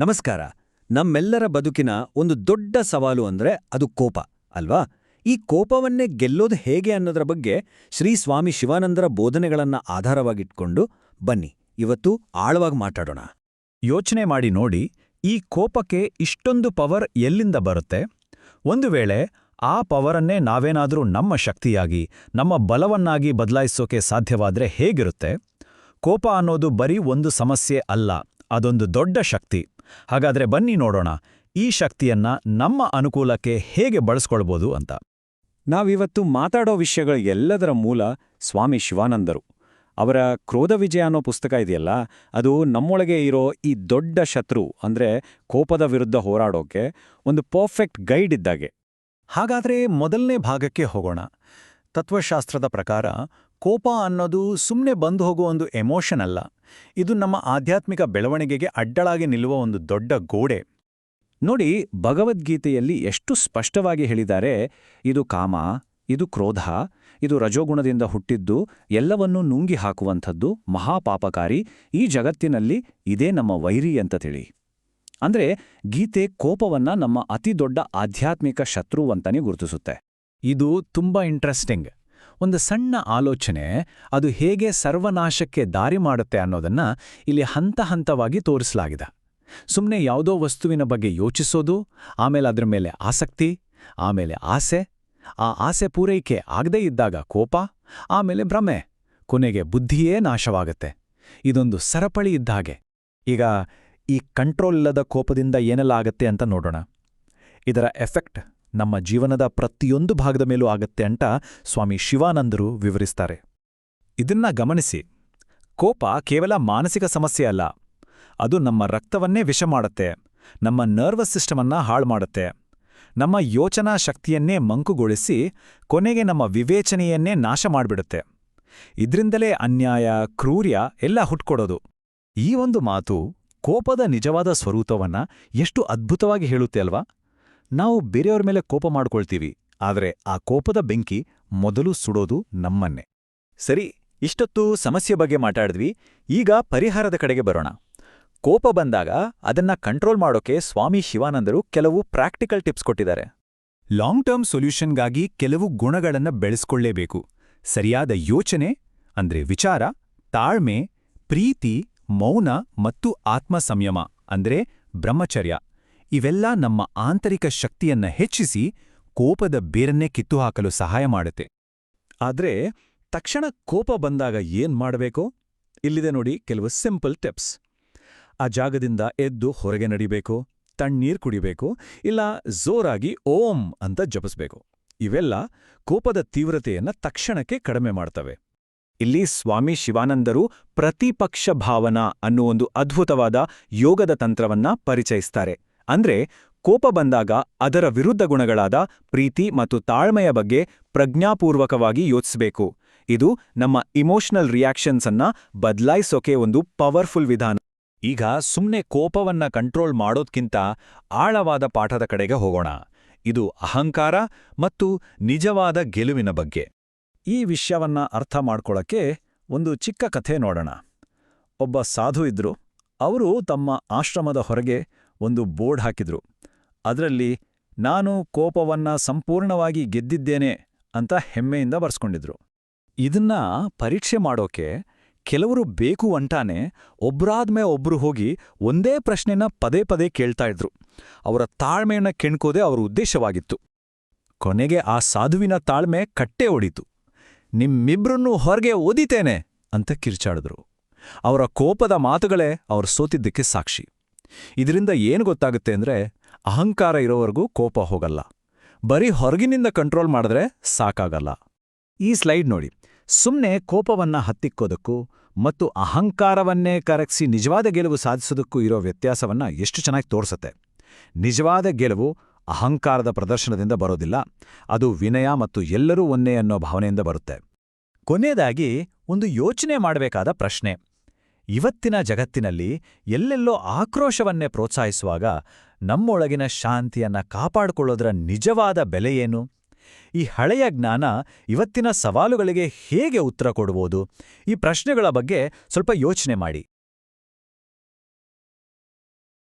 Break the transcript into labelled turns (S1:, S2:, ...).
S1: ನಮಸ್ಕಾರ. ನಮ್ಮೆಲ್ಲರ ಬದುಕಿನ ಒಂದು ದೊಡ್ಡ ಸವಾಲು ಅಂದ್ರೆ ಅದು ಕೋಪ, ಅಲ್ವಾ? ಈ ಕೋಪವನ್ನೇ ಗೆಲ್ಲೋದು ಹೇಗೆ ಅನ್ನೋದರ ಬಗ್ಗೆ ಶ್ರೀ ಸ್ವಾಮಿ ಶಿವಾನಂದರ ಬೋಧನೆಗಳನ್ನ ಆಧಾರವಾಗಿಟ್ಕೊಂಡು ಬನ್ನಿ. ಇವತ್ತು ಆಳವಾಗಿ ಮಾತಾಡೋಣ.
S2: ಯೋಚನೆ ಮಾಡಿ ನೋಡಿ, ಈ ಕೋಪಕ್ಕೆ ಇಷ್ಟೊಂದು ಪವರ್ ಎಲ್ಲಿಂದ ಬರುತ್ತೆ? ಒಂದು ವೇಳೆ ಆ ಪವರನ್ನೇ ನಾವೇನಾದರೂ ನಮ್ಮ ಶಕ್ತಿಯಾಗಿ, ನಮ್ಮ ಬಲವನ್ನಾಗಿ ಬದಲಾಯಿಸೋಕೆ ಸಾಧ್ಯವಾದ್ರೆ ಹೇಗಿರುತ್ತೆ? ಕೋಪ ಅನ್ನೋದು ಬರೀ ಒಂದು ಸಮಸ್ಯೆ ಅಲ್ಲ, ಅದೊಂದು ದೊಡ್ಡ ಶಕ್ತಿ. ಹಾಗಾದ್ರೆ ಬನ್ನಿ ನೋಡೋಣ, ಈ ಶಕ್ತಿಯನ್ನ ನಮ್ಮ ಅನುಕೂಲಕ್ಕೆ ಹೇಗೆ ಬಳಸ್ಕೊಳ್ಬೋದು ಅಂತ.
S1: ನಾವಿವತ್ತು ಮಾತಾಡೋ ವಿಷಯಗಳ ಎಲ್ಲದರ ಮೂಲ ಸ್ವಾಮಿ ಶಿವಾನಂದರು. ಅವರ ಕ್ರೋಧ ವಿಜಯ ಅನ್ನೋ ಪುಸ್ತಕ ಇದೆಯಲ್ಲ, ಅದು ನಮ್ಮೊಳಗೆ ಇರೋ ಈ ದೊಡ್ಡ ಶತ್ರು, ಅಂದ್ರೆ ಕೋಪದ ವಿರುದ್ಧ ಹೋರಾಡೋಕೆ ಒಂದು ಪರ್ಫೆಕ್ಟ್ ಗೈಡ್ ಇದ್ದಾಗೆ.
S2: ಹಾಗಾದ್ರೆ ಮೊದಲನೇ ಭಾಗಕ್ಕೆ ಹೋಗೋಣ. ತತ್ವಶಾಸ್ತ್ರದ ಪ್ರಕಾರ ಕೋಪ ಅನ್ನೋದು ಸುಮ್ಮನೆ ಬಂದು ಹೋಗೋ ಒಂದು ಎಮೋಷನ್ ಅಲ್ಲ. ಇದು ನಮ್ಮ ಆಧ್ಯಾತ್ಮಿಕ ಬೆಳವಣಿಗೆಗೆ ಅಡ್ಡಳಾಗಿ ನಿಲ್ಲುವ ಒಂದು ದೊಡ್ಡ ಗೋಡೆ.
S1: ನೋಡಿ, ಭಗವದ್ಗೀತೆಯಲ್ಲಿ ಎಷ್ಟು ಸ್ಪಷ್ಟವಾಗಿ ಹೇಳಿದ್ದಾರೆ, ಇದು ಕಾಮ, ಇದು ಕ್ರೋಧ, ಇದು ರಜೋಗುಣದಿಂದ ಹುಟ್ಟಿದ್ದು, ಎಲ್ಲವನ್ನೂ ನುಂಗಿ ಹಾಕುವಂಥದ್ದು, ಮಹಾಪಾಪಕಾರಿ, ಈ ಜಗತ್ತಿನಲ್ಲಿ ಇದೇ ನಮ್ಮ ವೈರಿ ಅಂತ ತಿಳಿ. ಅಂದ್ರೆ, ಗೀತೆ ಕೋಪವನ್ನ ನಮ್ಮ ಅತಿ ದೊಡ್ಡ ಆಧ್ಯಾತ್ಮಿಕ ಶತ್ರು ಅಂತಾನೆ ಗುರುತಿಸುತ್ತೆ.
S2: ಇದು ತುಂಬಾ ಇಂಟ್ರೆಸ್ಟಿಂಗ್ ಒಂದು ಸಣ್ಣ ಆಲೋಚನೆ, ಅದು ಹೇಗೆ ಸರ್ವನಾಶಕ್ಕೆ ದಾರಿ ಮಾಡುತ್ತೆ ಅನ್ನೋದನ್ನ ಇಲ್ಲಿ ಹಂತ ಹಂತವಾಗಿ ತೋರಿಸಲಾಗಿದೆ. ಸುಮ್ಮನೆ ಯಾವುದೋ ವಸ್ತುವಿನ ಬಗ್ಗೆ ಯೋಚಿಸೋದು, ಆಮೇಲೆ ಅದರ ಮೇಲೆ ಆಸಕ್ತಿ, ಆಮೇಲೆ ಆಸೆ, ಆ ಆಸೆ ಪೂರೈಕೆ ಆಗದೇ ಇದ್ದಾಗ ಕೋಪ, ಆಮೇಲೆ ಭ್ರಮೆ, ಕೊನೆಗೆ ಬುದ್ಧಿಯೇ ನಾಶವಾಗತ್ತೆ. ಇದೊಂದು ಸರಪಳಿ ಇದ್ದಾಗೆ ಈಗ ಈ ಕಂಟ್ರೋಲ್ ಇಲ್ಲದ ಕೋಪದಿಂದ ಏನೆಲ್ಲ ಆಗತ್ತೆ ಅಂತ ನೋಡೋಣ. ಇದರ ಎಫೆಕ್ಟ್ ನಮ್ಮ ಜೀವನದ ಪ್ರತಿಯೊಂದು ಭಾಗದ ಮೇಲೂ ಆಗತ್ತೆ ಅಂತ ಸ್ವಾಮಿ ಶಿವಾನಂದರು ವಿವರಿಸ್ತಾರೆ. ಇದನ್ನ ಗಮನಿಸಿ. ಕೋಪ ಕೇವಲ ಮಾನಸಿಕ ಸಮಸ್ಯೆ ಅಲ್ಲ. ಅದು ನಮ್ಮ ರಕ್ತವನ್ನೇ ವಿಷ ಮಾಡುತ್ತೆ. ನಮ್ಮ ನರ್ವಸ್ ಸಿಸ್ಟಮನ್ನ ಹಾಳು ಮಾಡುತ್ತೆ. ನಮ್ಮ ಯೋಚನಾ ಶಕ್ತಿಯನ್ನೇ ಮಂಕುಗೊಳಿಸಿ ಕೊನೆಗೆ ನಮ್ಮ ವಿವೇಚನೆಯನ್ನೇ ನಾಶ ಮಾಡಿಬಿಡುತ್ತೆ. ಇದ್ರಿಂದಲೇ ಅನ್ಯಾಯ, ಕ್ರೂರ್ಯ ಎಲ್ಲ ಹುಟ್ಕೊಡೋದು. ಈ ಒಂದು ಮಾತು ಕೋಪದ ನಿಜವಾದ ಸ್ವರೂಪವನ್ನ ಎಷ್ಟು ಅದ್ಭುತವಾಗಿ ಹೇಳುತ್ತೆ ಅಲ್ವಾ? ನಾವು ಬೇರೆಯವ್ರ ಮೇಲೆ ಕೋಪ ಮಾಡ್ಕೊಳ್ತೀವಿ, ಆದರೆ ಆ ಕೋಪದ ಬೆಂಕಿ ಮೊದಲು ಸುಡೋದು ನಮ್ಮನ್ನೇ. ಸರಿ, ಇಷ್ಟೊತ್ತು ಸಮಸ್ಯೆ ಬಗ್ಗೆ ಮಾತಾಡಿದ್ವಿ, ಈಗ ಪರಿಹಾರದ ಕಡೆಗೆ ಬರೋಣ. ಕೋಪ ಬಂದಾಗ ಅದನ್ನ ಕಂಟ್ರೋಲ್ ಮಾಡೋಕೆ ಸ್ವಾಮಿ ಶಿವಾನಂದರು ಕೆಲವು ಪ್ರಾಕ್ಟಿಕಲ್ ಟಿಪ್ಸ್ ಕೊಟ್ಟಿದ್ದಾರೆ. ಲಾಂಗ್ ಟರ್ಮ್ ಸೊಲ್ಯೂಷನ್ಗಾಗಿ ಕೆಲವು ಗುಣಗಳನ್ನ ಬೆಳೆಸ್ಕೊಳ್ಳೇಬೇಕು. ಸರಿಯಾದ ಯೋಚನೆ, ಅಂದ್ರೆ ವಿಚಾರ, ತಾಳ್ಮೆ, ಪ್ರೀತಿ, ಮೌನ ಮತ್ತು ಆತ್ಮ ಸಂಯಮ ಅಂದ್ರೆ ಬ್ರಹ್ಮಚರ್ಯ. ಇವೆಲ್ಲ ನಮ್ಮ ಆಂತರಿಕ ಶಕ್ತಿಯನ್ನ ಹೆಚ್ಚಿಸಿ ಕೋಪದ ಬೇರನ್ನೇ ಕಿತ್ತುಹಾಕಲು ಸಹಾಯ ಮಾಡುತ್ತೆ. ಆದ್ರೆ ತಕ್ಷಣ ಕೋಪ ಬಂದಾಗ ಏನ್ ಮಾಡಬೇಕು? ಇಲ್ಲಿದೆ ನೋಡಿ ಕೆಲವು ಸಿಂಪಲ್ ಟಿಪ್ಸ್. ಆ ಜಾಗದಿಂದ ಎದ್ದು ಹೊರಗೆ ನಡಿಬೇಕು, ತಣ್ಣೀರ್ ಕುಡಿಬೇಕು, ಇಲ್ಲ ಜೋರಾಗಿ ಓಂ ಅಂತ ಜಪಿಸ್ಬೇಕು. ಇವೆಲ್ಲ ಕೋಪದ ತೀವ್ರತೆಯನ್ನ ತಕ್ಷಣಕ್ಕೆ ಕಡಿಮೆ ಮಾಡ್ತವೆ. ಇಲ್ಲಿ ಸ್ವಾಮಿ ಶಿವಾನಂದರು ಪ್ರತಿಪಕ್ಷ ಭಾವನಾ ಅನ್ನೋ ಒಂದು ಅದ್ಭುತವಾದ ಯೋಗದ ತಂತ್ರವನ್ನ ಪರಿಚಯಿಸ್ತಾರೆ. ಅಂದ್ರೆ ಕೋಪ ಬಂದಾಗ ಅದರ ವಿರುದ್ಧ ಗುಣಗಳಾದ ಪ್ರೀತಿ ಮತ್ತು ತಾಳ್ಮೆಯ ಬಗ್ಗೆ ಪ್ರಜ್ಞಾಪೂರ್ವಕವಾಗಿ ಯೋಚಿಸಬೇಕು. ಇದು ನಮ್ಮ ಇಮೋಷನಲ್ ರಿಯಾಕ್ಷನ್ಸ್ ಅನ್ನ ಬದಲಾಯಿಸೋಕೆ ಒಂದು ಪವರ್ಫುಲ್ ವಿಧಾನ. ಈಗ ಸುಮ್ನೆ ಕೋಪವನ್ನ ಕಂಟ್ರೋಲ್ ಮಾಡೋದ್ಕಿಂತ ಆಳವಾದ ಪಾಠದ ಕಡೆಗೆ ಹೋಗೋಣ. ಇದು ಅಹಂಕಾರ ಮತ್ತು ನಿಜವಾದ ಗೆಲುವಿನ ಬಗ್ಗೆ. ಈ ವಿಷಯವನ್ನ ಅರ್ಥ ಮಾಡ್ಕೊಳಕ್ಕೆ ಒಂದು ಚಿಕ್ಕ ಕಥೆ ನೋಡೋಣ. ಒಬ್ಬ ಸಾಧು ಇದ್ರು, ಅವರು ತಮ್ಮ ಆಶ್ರಮದ ಹೊರಗೆ ಒಂದು ಬೋರ್ಡ್ ಹಾಕಿದ್ರು. ಅದರಲ್ಲಿ, ನಾನು ಕೋಪವನ್ನ ಸಂಪೂರ್ಣವಾಗಿ ಗೆದ್ದಿದ್ದೇನೆ ಅಂತ ಹೆಮ್ಮೆಯಿಂದ ಬರ್ಸ್ಕೊಂಡಿದ್ರು. ಇದನ್ನ ಪರೀಕ್ಷೆ ಮಾಡೋಕೆ ಕೆಲವರು ಬೇಕು ಅಂಟಾನೆ ಒಬ್ರಾದ್ಮೇ ಒಬ್ರು ಹೋಗಿ ಒಂದೇ ಪ್ರಶ್ನೆನ ಪದೇ ಪದೇ ಕೇಳ್ತಾ ಇದ್ರು. ಅವರ ತಾಳ್ಮೆಯನ್ನ ಕೆಣ್ಕೋದೇ ಅವರ ಉದ್ದೇಶವಾಗಿತ್ತು. ಕೊನೆಗೆ ಆ ಸಾಧುವಿನ ತಾಳ್ಮೆ ಕಟ್ಟೆ ಒಡಿತು. ನಿಮ್ಮಿಬ್ರನ್ನೂ ಹೊರಗೆ ಓದಿತೇನೆ ಅಂತ ಕಿರ್ಚಾಡಿದ್ರು. ಅವರ ಕೋಪದ ಮಾತುಗಳೇ ಅವರು ಸೋತಿದ್ದಕ್ಕೆ ಸಾಕ್ಷಿ. ಇದರಿಂದ ಏನು ಗೊತ್ತಾಗುತ್ತೆ ಅಂದ್ರೆ ಅಹಂಕಾರ ಇರೋವರೆಗೂ ಕೋಪ ಹೋಗಲ್ಲ. ಬರೀ ಹೊರಗಿನಿಂದ ಕಂಟ್ರೋಲ್ ಮಾಡಿದ್ರೆ ಸಾಕಾಗಲ್ಲ. ಈ ಸ್ಲೈಡ್ ನೋಡಿ. ಸುಮ್ಮನೆ ಕೋಪವನ್ನ ಹತ್ತಿಕ್ಕೋದಕ್ಕೂ ಮತ್ತು ಅಹಂಕಾರವನ್ನೇ ಕರಗಿಸಿ ನಿಜವಾದ ಗೆಲುವು ಸಾಧಿಸೋದಕ್ಕೂ ಇರೋ ವ್ಯತ್ಯಾಸವನ್ನ ಎಷ್ಟು ಚೆನ್ನಾಗಿ ತೋರಿಸುತ್ತೆ. ನಿಜವಾದ ಗೆಲುವು ಅಹಂಕಾರದ ಪ್ರದರ್ಶನದಿಂದ ಬರೋದಿಲ್ಲ. ಅದು ವಿನಯ ಮತ್ತು ಎಲ್ಲರೂ ಒಂದೇ ಅನ್ನೋ ಭಾವನೆಯಿಂದ ಬರುತ್ತೆ. ಕೊನೆಯದಾಗಿ ಒಂದು ಯೋಚನೆ ಮಾಡಬೇಕಾದ ಪ್ರಶ್ನೆ. ಇವತ್ತಿನ ಜಗತ್ತಿನಲ್ಲಿ ಎಲ್ಲೆಲ್ಲೋ ಆಕ್ರೋಶವನ್ನೇ ಪ್ರೋತ್ಸಾಹಿಸುವಾಗ ನಮ್ಮೊಳಗಿನ ಶಾಂತಿಯನ್ನ ಕಾಪಾಡಿಕೊಳ್ಳೋದ್ರ ನಿಜವಾದ ಬೆಲೆಯೇನು ಈ ಹಳೆಯ ಜ್ಞಾನ ಇವತ್ತಿನ ಸವಾಲುಗಳಿಗೆ ಹೇಗೆ ಉತ್ತರ ಕೊಡುವುದು ಈ ಪ್ರಶ್ನೆಗಳ ಬಗ್ಗೆ ಸ್ವಲ್ಪ ಯೋಚನೆ ಮಾಡಿ.